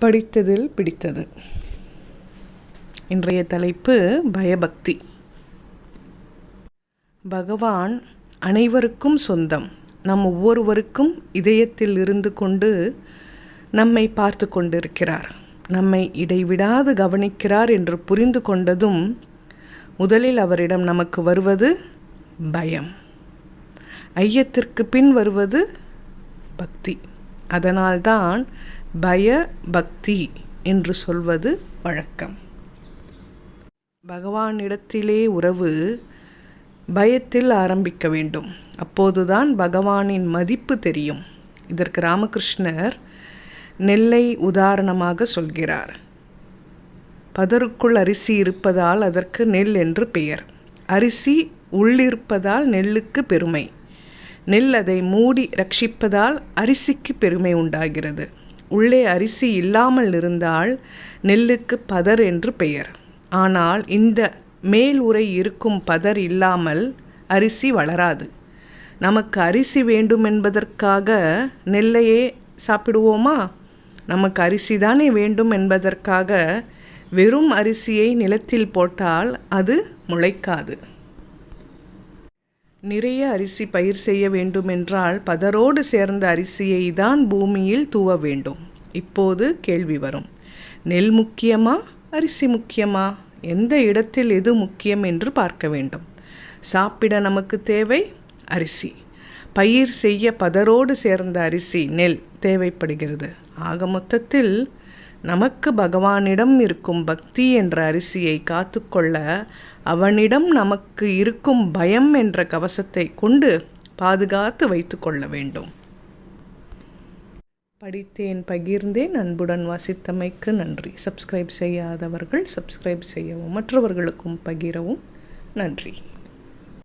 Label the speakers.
Speaker 1: படித்ததில் பிடித்தது. இன்றைய தலைப்பு பயபக்தி. பகவான் அனைவருக்கும் சொந்தம். நம் ஒவ்வொருவருக்கும் இதயத்தில் இருந்து கொண்டு நம்மை பார்த்து கொண்டிருக்கிறார். நம்மை இடைவிடாது கவனிக்கிறார் என்று புரிந்து கொண்டதும் முதலில் அவரிடம் நமக்கு வருவது பயம். ஐயத்திற்கு பின் வருவது பக்தி. அதனால்தான் பய பக்தி என்று சொல்வது வழக்கம். பகவானிடத்திலே உறவு பயத்தில் ஆரம்பிக்க வேண்டும். அப்போதுதான் பகவானின் மதிப்பு தெரியும். இதற்கு ராமகிருஷ்ணர் நெல்லை உதாரணமாக சொல்கிறார். பதருக்குள் அரிசி இருப்பதால் அதற்கு நெல் என்று பெயர். அரிசி உள்ளிருப்பதால் நெல்லுக்கு பெருமை. நெல் அதை மூடி ரட்சிப்பதால் அரிசிக்கு பெருமை உண்டாகிறது. உள்ளே அரிசி இல்லாமல் இருந்தால் நெல்லுக்கு பதர் என்று பெயர். ஆனால் இந்த மேல் உரை இருக்கும் பதர் இல்லாமல் அரிசி வளராது. நமக்கு அரிசி வேண்டும் என்பதற்காக நெல்லையே சாப்பிடுவோமா? நமக்கு அரிசி தானே வேண்டும் என்பதற்காக வெறும் அரிசியை நிலத்தில் போட்டால் அது முளைக்காது. நிறைய அரிசி பயிர் செய்ய வேண்டுமென்றால் பதரோடு சேர்ந்த அரிசியை தான் பூமியில் தூவ வேண்டும். இப்போது கேள்வி வரும். நெல் முக்கியமா? அரிசி முக்கியமா? எந்த இடத்தில் எது முக்கியம் என்று பார்க்க வேண்டும். சாப்பிட நமக்கு தேவை? அரிசி. பயிர் செய்ய பதரோடு சேர்ந்த அரிசி நெல் தேவைப்படுகிறது. ஆக மொத்தத்தில் நமக்கு பகவானிடம் இருக்கும் பக்தி என்ற அரிசியை காத்துக்கொள்ள அவனிடம் நமக்கு இருக்கும் பயம் என்ற கவசத்தை கொண்டு பாதுகாத்து வைத்து கொள்ள வேண்டும். படித்தேன் பகிர்ந்தேன். அன்புடன் வாசித்தமைக்கு நன்றி. சப்ஸ்கிரைப் செய்யாதவர்கள் சப்ஸ்கிரைப் செய்யவும் மற்றவர்களுக்கும் பகிரவும். நன்றி.